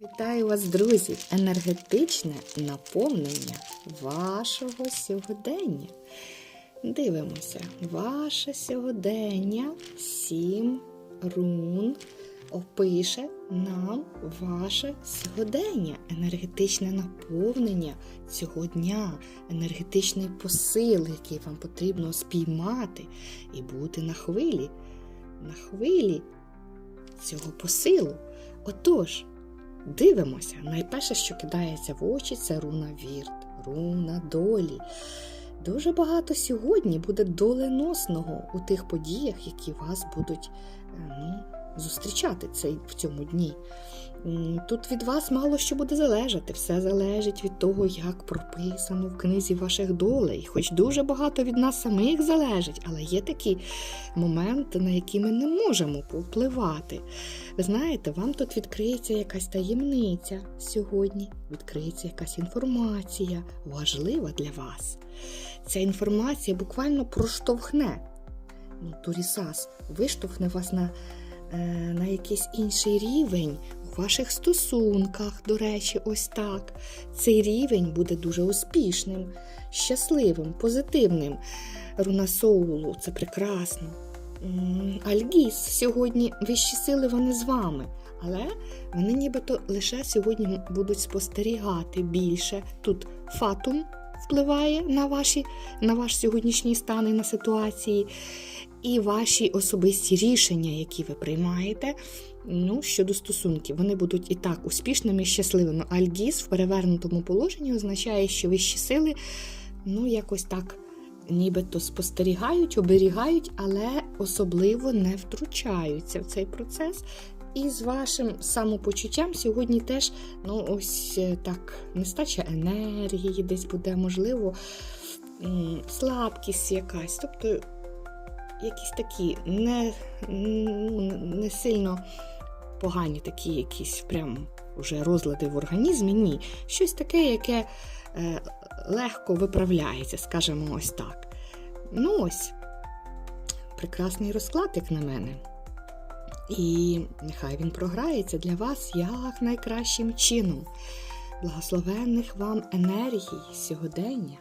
Вітаю вас, друзі! Енергетичне наповнення вашого сьогодення. Дивимося, ваше сьогодення, сім рун опише нам ваше сьогодення, енергетичне наповнення цього дня, енергетичний посил, який вам потрібно спіймати і бути на хвилі, на хвилі цього посилу. Отож, Дивимося. Найперше, що кидається в очі, це руна вірт, руна долі. Дуже багато сьогодні буде доленосного у тих подіях, які вас будуть е, ну, зустрічати цей, в цьому дні. Тут від вас мало що буде залежати. Все залежить від того, як прописано в книзі ваших долей. Хоч дуже багато від нас самих залежить, але є такі моменти, на які ми не можемо повпливати. Ви знаєте, вам тут відкриється якась таємниця сьогодні, відкриється якась інформація важлива для вас. Ця інформація буквально проштовхне. Ну, Турісас виштовхне вас на, е, на якийсь інший рівень ваших стосунках, до речі, ось так. Цей рівень буде дуже успішним, щасливим, позитивним. Руна Соулу це прекрасно. Альгіс, сьогодні вищі сили вони з вами, але вони нібито лише сьогодні будуть спостерігати більше. Тут фатум впливає на, ваші, на ваш сьогоднішній стан і на ситуації, і ваші особисті рішення, які ви приймаєте. Ну, щодо стосунків, вони будуть і так успішними щасливими. Альгіс в перевернутому положенні означає, що вищі сили ну, якось так нібито спостерігають, оберігають, але особливо не втручаються в цей процес. І з вашим самопочуттям сьогодні теж ну, ось е, так нестача енергії, десь буде, можливо, слабкість якась. Тобто якісь такі не, ну, не сильно погані такі якісь прям уже розлади в організмі. Ні. Щось таке, яке е, легко виправляється, скажімо ось так. Ну ось, прекрасний розклад, як на мене. І нехай він програється для вас як найкращим чином. Благословенних вам енергій сьогодення.